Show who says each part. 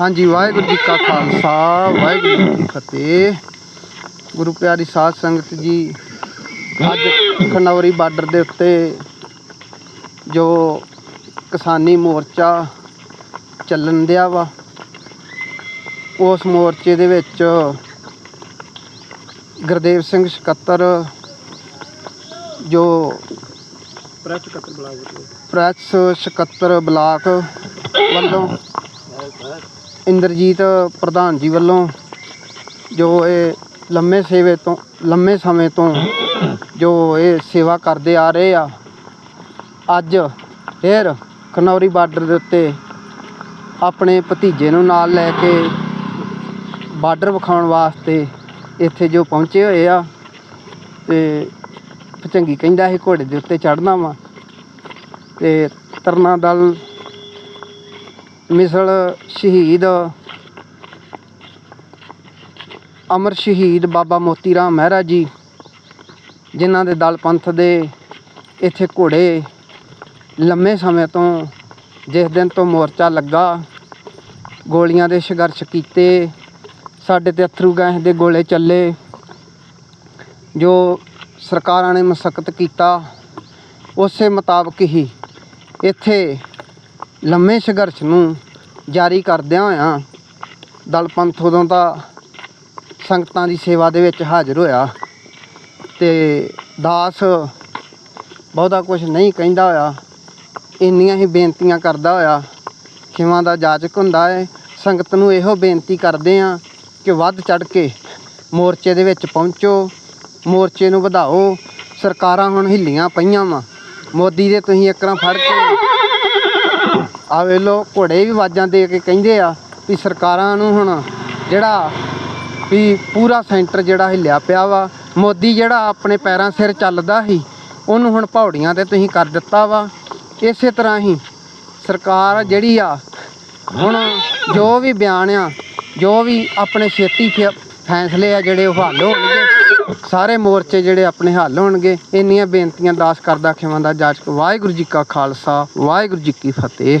Speaker 1: ਹਾਂਜੀ ਵਾਹਿਗੁਰੂ ਜੀ ਕਾ ਖਾਲਸਾ ਵਾਹਿਗੁਰੂ ਜੀ ਕੀ ਫਤਿਹ। ਗੁਰੂ ਪਿਆਰੀ ਸਾਧ ਸੰਗਤ ਜੀ ਅੱਜ ਖਨੌਰੀ ਬਾਰਡਰ ਦੇ ਉੱਤੇ ਜੋ ਕਿਸਾਨੀ ਮੋਰਚਾ ਚੱਲਣ ਦਿਆ ਵਾ ਉਸ ਮੋਰਚੇ ਦੇ ਵਿੱਚ ਗੁਰਦੇਵ ਸਿੰਘ ਸਕੱਤਰ ਜੋ
Speaker 2: ਪ੍ਰੈਸ
Speaker 1: ਸਕੱਤਰ ਬਲਾਕ ਵੱਲੋਂ। ਇੰਦਰਜੀਤ ਪ੍ਰਧਾਨ ਜੀ ਵੱਲੋਂ ਜੋ ਇਹ ਲੰਮੇ ਸੇਵੇ ਤੋਂ, ਲੰਮੇ ਸਮੇਂ ਤੋਂ ਜੋ ਇਹ ਸੇਵਾ ਕਰਦੇ ਆ ਰਹੇ ਆ, ਅੱਜ ਫਿਰ ਖਨੌਰੀ ਬਾਰਡਰ ਦੇ ਉੱਤੇ ਆਪਣੇ ਭਤੀਜੇ ਨੂੰ ਨਾਲ ਲੈ ਕੇ ਬਾਰਡਰ ਵਿਖਾਉਣ ਵਾਸਤੇ ਇੱਥੇ ਜੋ ਪਹੁੰਚੇ ਹੋਏ ਆ, ਤੇ ਭਚੰਗੀ ਕਹਿੰਦਾ ਸੀ ਘੋੜੇ ਦੇ ਉੱਤੇ ਚੜਨਾ ਵਾ, ਤੇ ਤਰਨਾ ਦਲ ਮਿਸਲ ਸ਼ਹੀਦ, ਅਮਰ ਸ਼ਹੀਦ ਬਾਬਾ ਮੋਤੀ ਰਾਮ ਮਹਿਰਾ ਜੀ, ਜਿਨ੍ਹਾਂ ਦੇ ਦਲ ਪੰਥ ਦੇ ਇੱਥੇ ਘੋੜੇ ਲੰਮੇ ਸਮੇਂ ਤੋਂ, ਜਿਸ ਦਿਨ ਤੋਂ ਮੋਰਚਾ ਲੱਗਾ, ਗੋਲੀਆਂ ਦੇ ਸੰਘਰਸ਼ ਕੀਤੇ, ਸਾਡੇ ਤੇ ਅਥਰੂ ਗੈਸ ਦੇ ਗੋਲੇ ਚੱਲੇ, ਜੋ ਸਰਕਾਰਾਂ ਨੇ ਮਸਕਤ ਕੀਤਾ, ਉਸੇ ਮੁਤਾਬਕ ਹੀ ਇੱਥੇ ਲੰਮੇ ਸੰਘਰਸ਼ ਨੂੰ ਜਾਰੀ ਕਰਦਿਆਂ ਹੋਇਆਂ ਦਲ ਪੰਥ ਉਦੋਂ ਦਾ ਸੰਗਤਾਂ ਦੀ ਸੇਵਾ ਦੇ ਵਿੱਚ ਹਾਜ਼ਰ ਹੋਇਆ ਤੇ ਦਾਸ ਬਹੁਤਾ ਕੁਝ ਨਹੀਂ ਕਹਿੰਦਾ ਹੋਇਆ, ਇੰਨੀਆਂ ਹੀ ਬੇਨਤੀਆਂ ਕਰਦਾ ਹੋਇਆ ਖਿਮਾ ਦਾ ਜਾਚਕ ਹੁੰਦਾ ਹੈ ਸੰਗਤ ਨੂੰ ਇਹੋ ਬੇਨਤੀ ਕਰਦੇ ਆ ਕਿ ਵੱਧ ਚੜ ਕੇ ਮੋਰਚੇ ਦੇ ਵਿੱਚ ਪਹੁੰਚੋ, ਮੋਰਚੇ ਨੂੰ ਵਧਾਓ। ਸਰਕਾਰਾਂ ਹੁਣ ਹਿੱਲੀਆਂ ਪਈਆਂ ਵਾ। ਮੋਦੀ ਦੇ ਤੁਸੀਂ ਇੱਕਰਾਂ ਫੜ ਕੇ ਆ ਵੇਲੋ ਘੋੜੇ ਵੀ ਆਵਾਜ਼ਾਂ ਦੇ ਕੇ ਕਹਿੰਦੇ ਆ ਵੀ ਸਰਕਾਰਾਂ ਨੂੰ ਹੁਣ ਜਿਹੜਾ ਵੀ ਪੂਰਾ ਸੈਂਟਰ ਜਿਹੜਾ ਹਿੱਲਿਆ ਪਿਆ ਵਾ, ਮੋਦੀ ਜਿਹੜਾ ਆਪਣੇ ਪੈਰਾਂ ਸਿਰ ਚੱਲਦਾ ਸੀ, ਉਹਨੂੰ ਹੁਣ ਪੌੜੀਆਂ ਤੇ ਤੁਸੀਂ ਕਰ ਦਿੱਤਾ ਵਾ। ਇਸੇ ਤਰ੍ਹਾਂ ਹੀ ਸਰਕਾਰ ਜਿਹੜੀ ਆ, ਹੁਣ ਜੋ ਵੀ ਬਿਆਨ ਆ, ਜੋ ਵੀ ਆਪਣੇ ਛੇਤੀ ਫੈ- ਫੈਸਲੇ ਆ ਜਿਹੜੇ ਉਹ ਹੱਲ ਹੋਣਗੇ। ਸਾਰੇ ਮੋਰਚੇ ਜਿਹੜੇ ਆਪਣੇ ਹੱਲ ਹੋਣਗੇ, ਇੰਨੀਆਂ ਬੇਨਤੀਆਂ ਦਾਸ ਕਰਦਾ ਖਿਮਾ ਦਾ ਜਾਚਕ ਵਾਹਿਗੁਰੂ ਜੀ ਕਾ ਖਾਲਸਾ, ਵਾਹਿਗੁਰੂ ਜੀ ਕੀ ਫਤਿਹ।